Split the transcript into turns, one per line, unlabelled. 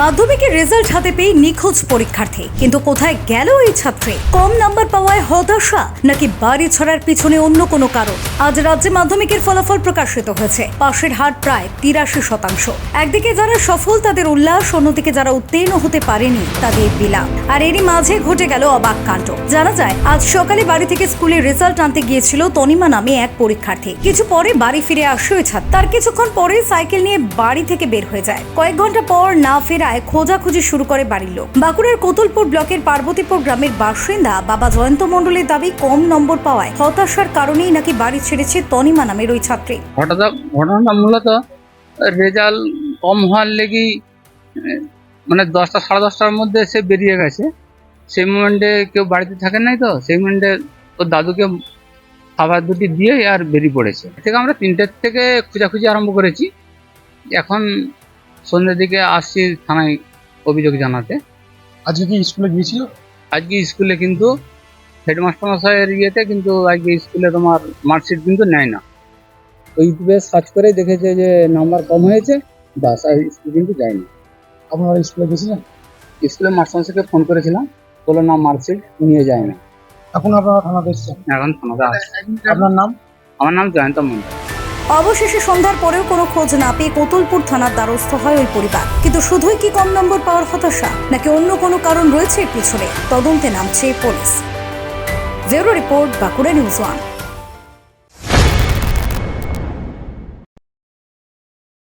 মাধ্যমিকের রেজাল্ট হাতে পেয়ে নিখোঁজ পরীক্ষার্থী। কিন্তু কোথায় গেল এই ছাত্রী? কম নাম্বার পাওয়ায় হতাশা, নাকি বাড়ি ছড়ার পিছনে অন্য কোনো কারণ? আজ রাজ্যে মাধ্যমিকের ফলাফল প্রকাশিত হয়েছে। পাশের হার প্রায় তিরাশি শতাংশ। একদিকে যারা সফল, তাদের উল্লাস, অন্যদিকে যারা উত্তীর্ণ হতে পারেনি, তাদের বিলাপ। আর এরই মাঝে ঘটে গেল অবাক কাণ্ড। জানা যায়, আজ সকালে বাড়ি থেকে স্কুলের রেজাল্ট আনতে গিয়েছিল তনিমা নামে এক পরীক্ষার্থী। কিছু পরে বাড়ি ফিরে আসে ওই ছাত্র। তার কিছুক্ষণ পরে সাইকেল নিয়ে বাড়ি থেকে বের হয়ে যায়। কয়েক ঘণ্টা পর না ফেরায় খোঁজাখুঁজি শুরু করে বাড়ির লোক। বাঁকুড়ার কোতুলপুর ব্লকের পার্বতীপুর গ্রামের বাসিন্দা বাবা জয়ন্ত মণ্ডলের দাবি কম নম্বর পাওয়ায় হতাশার কারণেই নাকি বাড়ি ছেড়েছে তনিমা নামের ওই ছাত্রী।
হঠাৎ ঘটনাটা মূলত রেজাল্ট কম হওয়ার লেগেই মানে দশটা সাড়ে দশটার মধ্যে সে বেরিয়ে গেছে। সেই মোমেন্টে কেউ বাড়িতে থাকে নাই তো, সেই মোমেন্টে ওর দাদুকে খাবার দুটি দিয়ে আর বেরিয়ে পড়েছে। থেকে আমরা তিনটের থেকে খোঁজাখুঁজি আরম্ভ করেছি। এখন সন্ধ্যের দিকে আসছি থানায় অভিযোগ জানাতে।
আজকে কি স্কুলে গিয়েছিল?
আজকে স্কুলে কিন্তু হেডমাস্টার মশাইয়ের ইয়েতে কিন্তু আজকে স্কুলে তোমার মার্কশিট কিন্তু নেয় না। ওই ইউটিউবে সার্চ করে দেখেছে যে নাম্বার কম হয়েছে বাস আর স্কুল কিন্তু যায়নি
আপনারা স্কুলে গেছিলেন
স্কুলে মাস্টারমশাইকে ফোন করেছিলাম বলল না মার্কশিট নিয়ে যায় না।
এখন আপনারা থানাতে এসেছেন?
এখন থানাতে
আপনার নাম?
আমার নাম জয়ন্ত মন্ডল
অবশেষে সন্ধ্যার পরেও কোনো খোঁজ না পেয়ে কোতুলপুর থানার দ্বারস্থ হয় ওই পরিবার। কিন্তু শুধুই কি কম নম্বর পাওয়ার হতাশা, নাকি অন্য কোনো কারণ রয়েছে এর পিছনে? তদন্তে নামছে police. Bureau report Bankura news one.